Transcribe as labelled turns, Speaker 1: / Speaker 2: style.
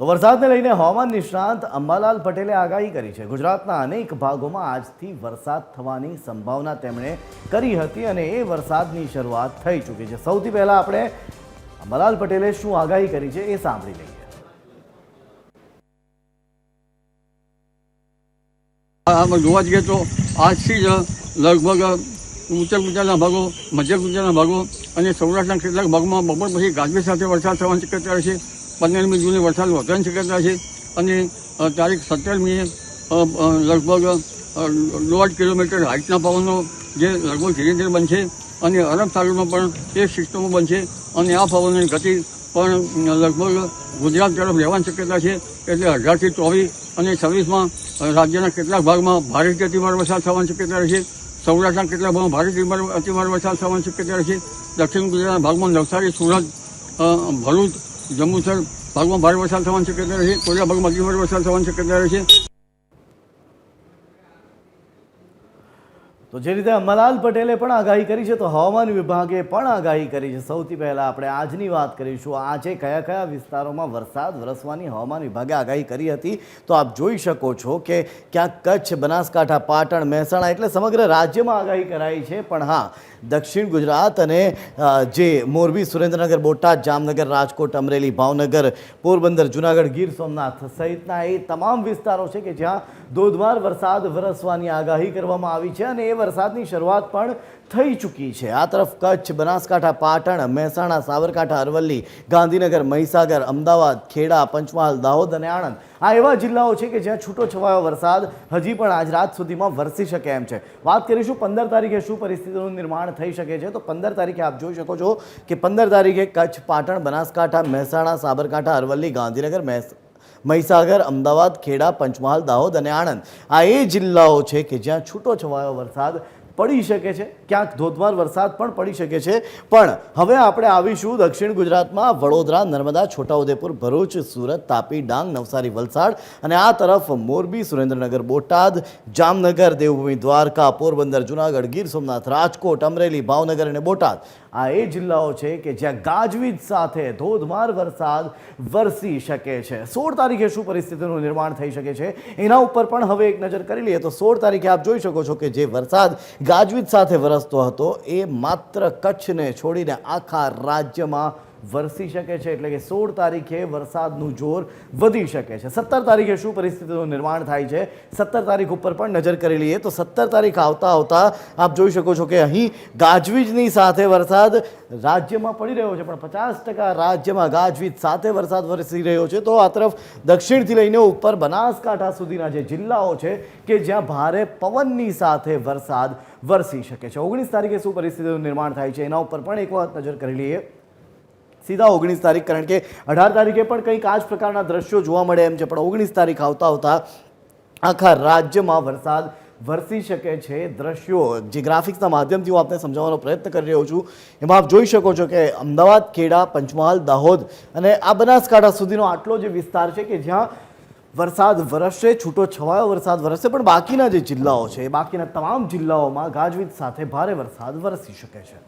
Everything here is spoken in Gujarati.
Speaker 1: તો વરસાદને લઈને હવામાન નિષ્ણાંત અંબાલાલ પટેલે આગાહી કરી છે. ગુજરાતના અનેક ભાગોમાં આજથી વરસાદ થવાની સંભાવના તેમણે કરી હતી અને એ વરસાદની શરૂઆત થઈ ચૂકી છે. સૌથી પહેલા આપણે અંબાલાલ પટેલે શું આગાહી કરી છે એ સાંભળી લઈએ.
Speaker 2: જોવા જઈએ તો આજથી જ લગભગ ઉત્તર ગુજરાતના ભાગો મધ્ય ગુજરાતના ભાગો અને સૌરાષ્ટ્રના કેટલાક ભાગમાં બપોર પછી ગાજવી સાથે વરસાદ થવાની શક્યતા રહેશે પંદરમી જૂને વરસાદ વધવાની શક્યતા છે અને તારીખ સત્તરમીએ લગભગ દોઢ કિલોમીટર હાઇટના પવનો જે લગભગ ધીરે ધીરે બનશે અને અરબ સાગરમાં પણ એ સિસ્ટમો બનશે અને આ પવનની ગતિ પણ લગભગ ગુજરાત તરફ રહેવાની શક્યતા છે એટલે અઢારથી ચોવીસ અને છવ્વીસમાં રાજ્યના કેટલાક ભાગમાં ભારેથી અતિભાર વરસાદ થવાની શક્યતા રહેશે. સૌરાષ્ટ્રના કેટલાક ભાગમાં ભારેથી અતિભાર વરસાદ થવાની શક્યતા રહેશે. દક્ષિણ ગુજરાતના ભાગમાં નવસારી, સુરત ભરૂચ જંબુસર ભાગમાં ભારે વરસાદ થવાની શક્યતા રહેશે કોરિયા ભાગમાં અતિભાર વરસાદ થવાની શક્યતા રહેશે
Speaker 1: તો જે રીતે અંબાલાલ પટેલે પણ આગાહી કરી છે, તો હવામાન વિભાગે પણ આગાહી કરી છે. સૌથી પહેલાં આપણે આજની વાત કરીશું. આજે કયા કયા વિસ્તારોમાં વરસાદ વરસવાની હવામાન વિભાગે આગાહી કરી હતી? તો આપ જોઈ શકો છો કે ક્યાંક કચ્છ, બનાસકાંઠા, પાટણ, મહેસાણા એટલે સમગ્ર રાજ્યમાં આગાહી કરાઈ છે. પણ હા, દક્ષિણ ગુજરાત અને જે મોરબી, સુરેન્દ્રનગર, બોટાદ, જામનગર, રાજકોટ, અમરેલી, ભાવનગર, પોરબંદર, જુનાગઢ, ગીર સોમનાથ સહિતના એ તમામ વિસ્તારો છે કે જ્યાં ધોધમાર વરસાદ વરસવાની આગાહી કરવામાં આવી છે. અને એ વરસાદની શરૂઆત પણ થઈ ચૂકી છે. આ તરફ કચ્છ, બનાસકાંઠા, પાટણ, મહેસાણા, સાબરકાંઠા, અરવલ્લી, ગાંધીનગર, મહીસાગર, અમદાવાદ, ખેડા, પંચમહાલ, દાહોદ અને આણંદ. આ એવા જિલ્લાઓ છે કે જ્યાં છૂટો છવાયો વરસાદ હજી પણ આજ રાત સુધીમાં વરસી શકે એમ છે. વાત કરીશું પંદર તારીખે શું પરિસ્થિતિનું નિર્માણ થઈ શકે છે? તો પંદર તારીખે આપ જોઈ શકો છો કે પંદર તારીખે કચ્છ, પાટણ, બનાસકાંઠા, મહેસાણા, સાબરકાંઠા, અરવલ્લી, ગાંધીનગર, મહેસ મહીસાગર, અમદાવાદ, ખેડા, પંચમહાલ, દાહોદ અને આણંદ. આ એ જિલ્લાઓ છે કે જ્યાં છૂટો છવાયો વરસાદ પડી શકે છે. ક્યાંક ધોધમાર વરસાદ પણ પડી શકે છે. પણ હવે આપણે આવીશું દક્ષિણ ગુજરાતમાં. વડોદરા, નર્મદા, છોટાઉદેપુર, ભરૂચ, સુરત, તાપી, ડાંગ, નવસારી, વલસાડ અને આ તરફ મોરબી, સુરેન્દ્રનગર, બોટાદ, જામનગર, દેવભૂમિ, દ્વારકા, પોરબંદર, જુનાગઢ, ગીર સોમનાથ, રાજકોટ, અમરેલી, ભાવનગર અને બોટાદ. આ એ જિલ્લાઓ છે કે જ્યાં ગાજવીજ સાથે ધોધમાર વરસાદ વરસી શકે છે. સોળ તારીખે શું પરિસ્થિતિનું નિર્માણ થઈ શકે છે? એના ઉપર પણ હવે એક નજર કરી લઈએ તો સોળ તારીખે આપ જોઈ શકો છો કે જે વરસાદ ગાજવીજ સાથે વરસતો હતો એ માત્ર કચ્છને છોડીને આખા રાજ્યમાં વરસી શકે છે એટલે કે સોળ તારીખે વરસાદનું જોર વધી શકે છે. સત્તર તારીખે શું પરિસ્થિતિનું નિર્માણ થાય છે? સત્તર તારીખ ઉપર પણ નજર કરી લઈએ તો સત્તર તારીખ આવતા આવતા આપ જોઈ શકો છો કે અહીં ગાજવીજની સાથે વરસાદ રાજ્યમાં પડી રહ્યો છે, પણ પચાસ ટકા રાજ્યમાં ગાજવીજ સાથે વરસાદ વરસી રહ્યો છે. તો આ તરફ દક્ષિણથી લઈને ઉપર બનાસકાંઠા સુધીના જે જિલ્લાઓ છે કે જ્યાં ભારે પવનની સાથે વરસાદ વરસી શકે છે. ઓગણીસ તારીખે શું પરિસ્થિતિનું નિર્માણ થાય છે? એના ઉપર પણ એક વખત નજર કરી લઈએ. સીધા ઓગણીસ તારીખ, કારણ કે અઢાર તારીખે પણ કંઈક આ જ પ્રકારના દ્રશ્યો જોવા મળે એમ છે. પણ ઓગણીસ તારીખ આવતા આવતા આખા રાજ્યમાં વરસાદ વરસી શકે છે. દ્રશ્યો જે ગ્રાફિક્સના માધ્યમથી હું આપને સમજાવવાનો પ્રયત્ન કરી રહ્યો છું, એમાં આપ જોઈ શકો છો કે અમદાવાદ, ખેડા, પંચમહાલ, દાહોદ અને આ બનાસકાંઠા સુધીનો આટલો જે વિસ્તાર છે કે જ્યાં વરસાદ વરસશે છૂટો છવાયો વરસાદ વરસશે, પણ બાકીના જે જિલ્લાઓ છે એ બાકીના તમામ જિલ્લાઓમાં ગાજવીજ સાથે ભારે વરસાદ વરસી શકે છે.